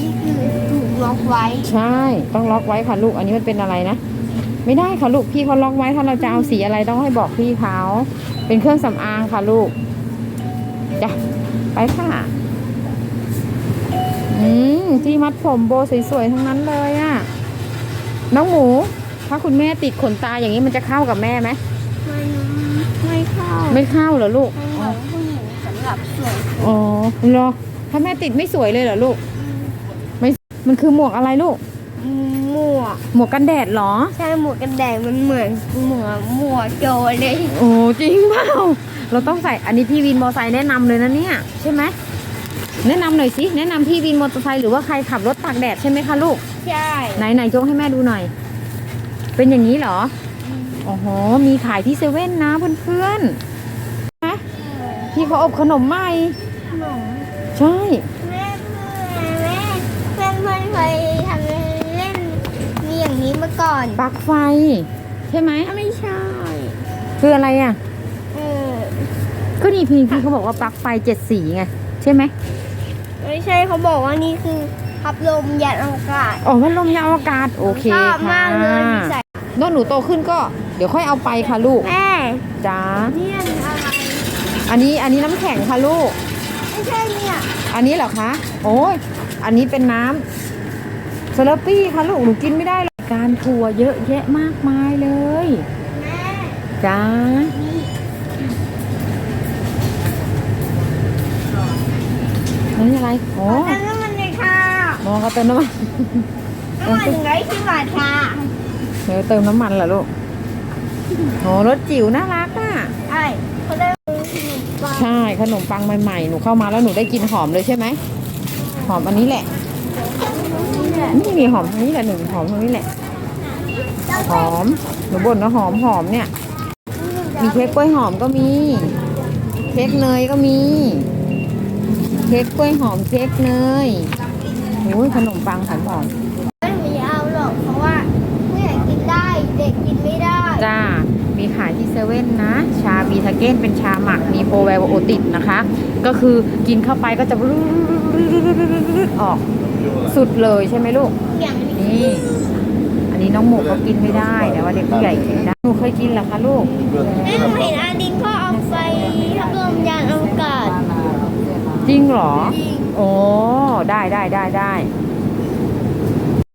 นี่คือถูกล็อกไว้ ใช่ ต้องล็อกไว้ค่ะลูก อันนี้มันเป็นอะไรนะ ไม่ได้ค่ะลูก พี่เขาล็อกไว้ ถ้าเราจะเอาสีอะไรต้องให้บอกพี่เขา เป็นเครื่องสำอางค่ะลูก จ้ะ ไปค่ะ อืมที่มัดผมโบสวยๆ ทั้งนั้นเลยอะน้องหมู ถ้าคุณแม่ติดขนตาอย่างนี้มันจะเข้ากับแม่ไหมมันไม่เข้า ไม่เข้าเหรอลูกมันเหมือนผู้หญิงสำหรับสวย อ๋อเหรอถ้าแม่ติดไม่สวยเลยเหรอลูกไม่มันคือหมวกอะไรลูก หมวก หมวกกันแดดเหรอ ใช่หมวกกันแดดมันเหมือนเหมือนหมวกโจรเลย โอ้จริงเปล่า เราต้องใส่ อันนี้พี่วินมอเตอร์ไซค์แนะนำเลยนะเนี่ย ใช่ไหม แนะนำหน่อยสิ แนะนำพี่วินมอเตอร์ไซค์หรือว่าใครขับรถตากแดดใช่ไหมคะลูก ใช่ ไหนไหนยกให้แม่ดูหน่อย เป็นอย่างนี้เหรอ โอ้โห มีขายที่เซเว่นนะเพื่อนๆนะพี่เขาอบขนมใหม่หนูใช่ ก่อนปลั๊กไฟ ใช่ไหมไม่ใช่ คืออะไรอะ เออ ก็นี่พี่พี่เขาบอกว่าปลั๊กไฟเจ็ดสีไง ใช่ไหมไม่ใช่เขาบอกว่านี่คือพับลมยัดอากาศอ๋อพัดลมยางอากาศโอเคชอบค่ะมากเลยมีใส่นอกหนูโตขึ้นก็เดี๋ยวค่อยเอาไปค่ะลูกแม่จ้าเนี่ยอะไรอันนี้อันนี้น้ำแข็งค่ะลูก ไม่ใช่เนี่ย อันนี้เหรอคะ โอ้ย อันนี้เป็นน้ำสลัปปี้ค่ะลูกหนูกินไม่ได้หรอ กการทัวร์เยอะแยะมากมายเลยแม่จ้านี่อะไรโอ้ขอน้ำมันเลยค่ะมองเขาเติมน้ำมันน้ำมันหนึ่งร้อยสิบบาทค่ะเดี๋ยวเติมน้ำมันเหรอลูกโอ้รถจิ๋วน่ารักอะใช่เขาได้ขนมปังใช่ขนมปังใหม่ๆ หนูเข้ามาแล้วหนูได้กลินหอมเลยใช่ไหม หอมอันนี้แหละ นี่มีหอมตรงนี้แหละหนึ่งหอมตรงนี้แหละ หอมหนูบ่นว่าหอมหอมเนี่ย มีเค้กกล้วยหอมก็มี เค้กเนยก็มี เค้กกล้วยหอมเค้กเนยโอ้ยขนมปังขันหอม ไม่มีเอาหรอกเพราะว่าผู้ใหญ่กินได้เด็กกินไม่ได้ จ้า มี ขายที่เซเว่นนะ ชาบีทาเก้นเป็นชาหมักมีโปรไบโอติกนะคะ ก็คือกินเข้าไปก็จะออกสุดเลยใช่ไหมลูกอย่างนี้นี่ อันนี้น้องหมูเขากินไม่ได้ แต่ว่าเด็กผู้ใหญ่กินได้หนูเคยกินเหรอคะลูกแม่หนูเห็นอาดินก็เอาไฟพัดลมยานอวกาศจริงเหรอจริงโอ้ได้ได้ได้ได้แ